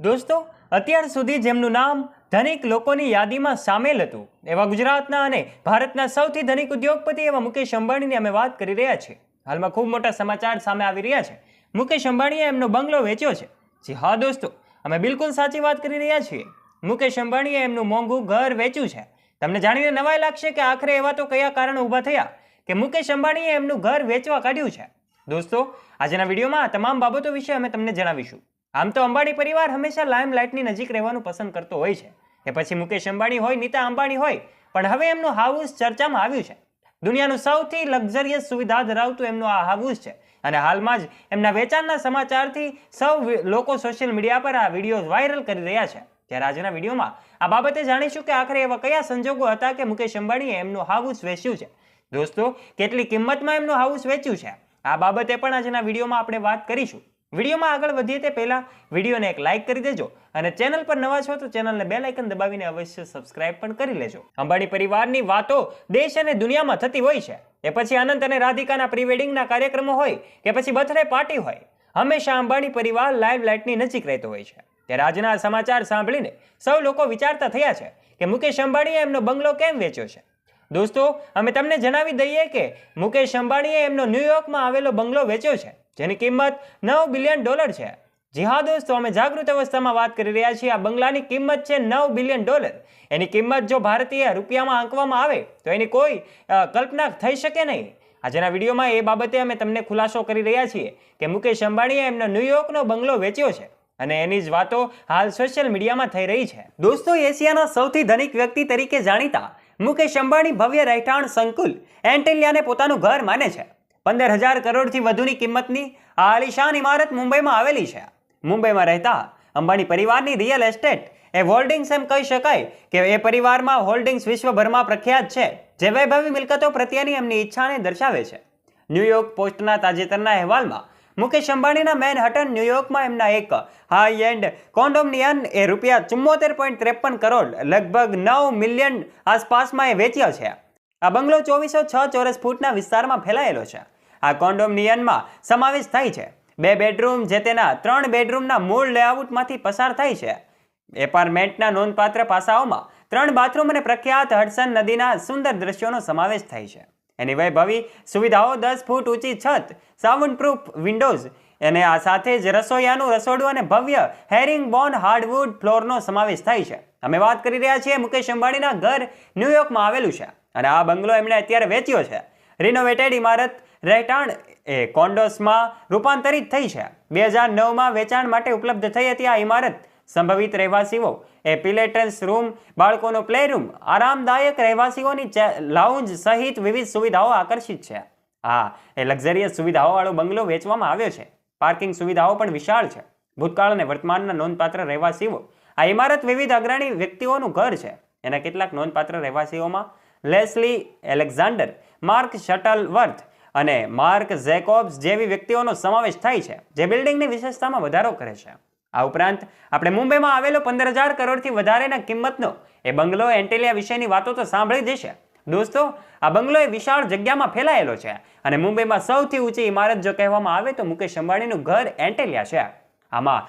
દોસ્તો, અત્યાર સુધી જેમનું નામ ધનિક લોકોની યાદીમાં સામેલ હતું, એવા ગુજરાતના અને ભારતના સૌથી ધનિક ઉદ્યોગપતિ એવા મુકેશ અંબાણીની અમે વાત કરી રહ્યા છીએ. હાલમાં ખૂબ મોટા સમાચાર સામે આવી રહ્યા છે. મુકેશ અંબાણીએ એમનો બંગલો વેચ્યો છે. જી હા, દોસ્તો, અમે બિલકુલ સાચી વાત કરી રહ્યા છીએ. મુકેશ અંબાણીએ એમનું મોંઘું ઘર વેચ્યું છે. તમને જાણીને નવાઈ લાગશે કે આખરે એવા તો કયા કારણો ઊભા થયા કે મુકેશ અંબાણીએ એમનું ઘર વેચવા કાઢ્યું છે. દોસ્તો, આજના વિડીયોમાં આ તમામ બાબતો વિશે અમે તમને જણાવીશું. આમ તો અંબાણી પરિવાર હંમેશા લાઇમલાઇટની નજીક રહેવાનું પસંદ કરતો હોય છે. કે પછી મુકેશ અંબાણી હોય, નીતા અંબાણી હોય, પણ હવે એમનું હાઉસ ચર્ચામાં આવ્યું છે. દુનિયાનું સૌથી લક્ઝરિયસ સુવિધા ધરાવતું એમનું આ હાઉસ છે. અને હાલમાં જ એમના વેચાણના સમાચારથી સૌ લોકો સોશિયલ મીડિયા પર આ વીડિયો વાયરલ કરી રહ્યા છે. ત્યારે આજના વિડીયોમાં આ બાબતે જાણીશું કે આખરે એવા કયા સંજોગો હતા કે મુકેશ અંબાણીએ એમનું હાઉસ વેચ્યું છે. દોસ્તો, કેટલી કિંમતમાં એમનું હાઉસ વેચ્યું છે? આ બાબતે પણ આજના વિડીયોમાં આપણે વાત કરીશું. વિડીયોમાં આગળ વધીએ તે પહેલાં વિડીયોને એક લાઇક કરી દેજો અને ચેનલ પર નવા છો તો ચેનલને બે લાઇકન દબાવીને અવશ્ય સબસ્ક્રાઇબ પણ કરી લેજો. અંબાણી પરિવારની વાતો દેશ અને દુનિયામાં થતી હોય છે. એ પછી અનંત અને રાધિકાના પ્રીવેડિંગના કાર્યક્રમો હોય કે પછી બર્થડે પાર્ટી હોય, હંમેશા અંબાણી પરિવાર લાઈવ લાઇટની નજીક રહેતો હોય છે. ત્યારે આજના સમાચાર સાંભળીને સૌ લોકો વિચારતા થયા છે કે મુકેશ અંબાણીએ એમનો બંગલો કેમ વેચ્યો છે. દોસ્તો, અમે તમને જણાવી દઈએ કે મુકેશ અંબાણીએ એમનો ન્યૂયોર્કમાં આવેલો બંગલો વેચ્યો છે. જેની કિંમત નવ બિલિયન ડોલર છે. જી હા દોસ્તો અમે જાગૃત અવસ્થામાં વાત કરી રહ્યા છીએ. આ બંગલાની કિંમત છે નવ બિલિયન ડોલર. એની કિંમત જો ભારતીય રૂપિયામાં આંકવામાં આવે, તો એની કોઈ કલ્પના થઈ શકે નહીં. આજના વિડીયોમાં એ બાબતે અમે તમને ખુલાસો કરી રહ્યા છીએ કે મુકેશ અંબાણીએ એમનો ન્યુયોર્કનો બંગલો વેચ્યો છે અને એની જ વાતો હાલ સોશિયલ મીડિયામાં થઈ રહી છે. દોસ્તો, એશિયાના સૌથી ધનિક વ્યક્તિ તરીકે જાણીતા મુકેશ અંબાણી ભવ્ય રહેઠાણ સંકુલ એન્ટેલિયાને પોતાનું ઘર માને છે. પંદર હજાર કરોડથી વધુની કિંમતની આ આલિશાન ઇમારત મુંબઈમાં આવેલી છે. મુંબઈમાં રહેતા અંબાણી પરિવારની રિયલ એસ્ટેટ એ હોલ્ડિંગ્સ એમ કહી શકાય કે એ પરિવારમાં હોલ્ડિંગ્સ વિશ્વભરમાં પ્રખ્યાત છે, જે વૈભવી મિલકતો પ્રત્યેની એમની ઈચ્છાને દર્શાવે છે. ન્યૂયોર્ક પોસ્ટના તાજેતરના અહેવાલમાં મુકેશ અંબાણીના મેનહટન ન્યૂયોર્કમાં એમના એક હાઈ એન્ડ કોન્ડોમિનિયન એ રૂપિયા ચુમ્મોતેર પોઈન્ટ ત્રેપન કરોડ લગભગ નવ મિલિયન આસપાસમાં એ વેચ્યો છે. આ બંગલો ચોવીસો છ ચોરસ ફૂટના વિસ્તારમાં ફેલાયેલો છે. આ કોન્ડોમિનિયમમાં સમાવેશ થાય છે. બે બેડરૂમ જે તેના ત્રણ બેડરૂમના મૂળ લેઆઉટમાંથી પસાર થાય છે. એપાર્ટમેન્ટના નોંધપાત્ર પાસાઓમાં ત્રણ બાથરૂમ અને પ્રખ્યાત હડસન નદીના સુંદર દ્રશ્યોનો સમાવેશ થાય છે. એની વૈભવી સુવિધાઓ દસ ફૂટ ઊંચી છત સાઉન્ડ પ્રૂફ વિન્ડોઝ અને આ સાથે જ રસોઈયાનું રસોડું અને ભવ્ય હેરિંગ બોન હાર્ડવુડ ફ્લોરનો સમાવેશ થાય છે. અમે વાત કરી રહ્યા છીએ મુકેશ અંબાણીના ઘર ન્યુયોર્કમાં આવેલું છે અને આ બંગલો એમણે અત્યારે વેચ્યો છે. રિનોવેટેડ ઇમારત રહેઠાણ એ કોન્ડોસમાં રૂપાંતરિત થઈ છે. બે હજાર નવમાં વેચાણ માટે ઉપલબ્ધ થઈ હતી આ ઇમારત સંભવિત રહેવાસીઓ એ પિલેટન્સ રૂમ, બાળકોનો પ્લે રૂમ આરામદાયક રહેવાસીઓની લાઉન્જ સહિત વિવિધ સુવિધાઓ આકર્ષિત છે. હા એ લક્ઝરિયસ સુવિધાઓવાળો બંગલો વેચવામાં આવ્યો છે. પાર્કિંગ સુવિધાઓ પણ વિશાળ છે. ભૂતકાળ અને વર્તમાનના નોંધપાત્ર રહેવાસીઓ. આ ઇમારત વિવિધ અગ્રણી વ્યક્તિઓનું ઘર છે. એના કેટલાક નોંધપાત્ર રહેવાસીઓમાં લેસ્લી એલેક્ઝાન્ડર, માર્ક શટલવર્થ અને માર્ક ઝેકોબ્સ જેવી વ્યક્તિઓનો સમાવેશ થાય છે, જે બિલ્ડિંગની વિશેષતામાં વધારો કરે છે. આ ઉપરાંત આપણે મુંબઈમાં આવેલો પંદર હજાર કરોડથી વધારેના કિંમતનો એ બંગલો એન્ટેલિયા વિશેની વાતો તો સાંભળી જ દોસ્તો, આ બંગલો એ વિશાળ જગ્યામાં ફેલાયેલો છે અને મુંબઈમાં સૌથી ઊંચી ઇમારત જો કહેવામાં આવે તો મુકેશ અંબાણીનું ઘર એન્ટેલિયા છે. આમાં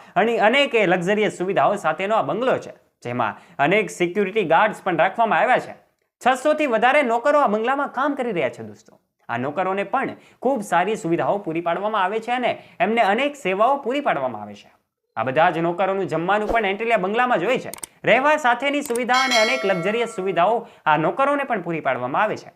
અનેક લક્ઝરિયસ સુવિધાઓ સાથેનો આ બંગલો છે, જેમાં અનેક સિક્યુરિટી ગાર્ડ્સ પણ રાખવામાં આવ્યા છે. છસોથી વધારે નોકરો આ બંગલામાં કામ કરી રહ્યા છે દોસ્તો. આ નોકરોને પણ ખૂબ સારી સુવિધાઓ પૂરી પાડવામાં આવે છે અને એમને અનેક સેવાઓ પૂરી પાડવામાં આવે છે. આ બધા જ નોકરોનું જમવાનું પણ એન્ટેલિયા બંગલામાં જ હોય છે. રહેવા સાથેની સુવિધા અને અનેક લક્ઝરિયસ સુવિધાઓ આ નોકરોને પણ પૂરી પાડવામાં આવે છે.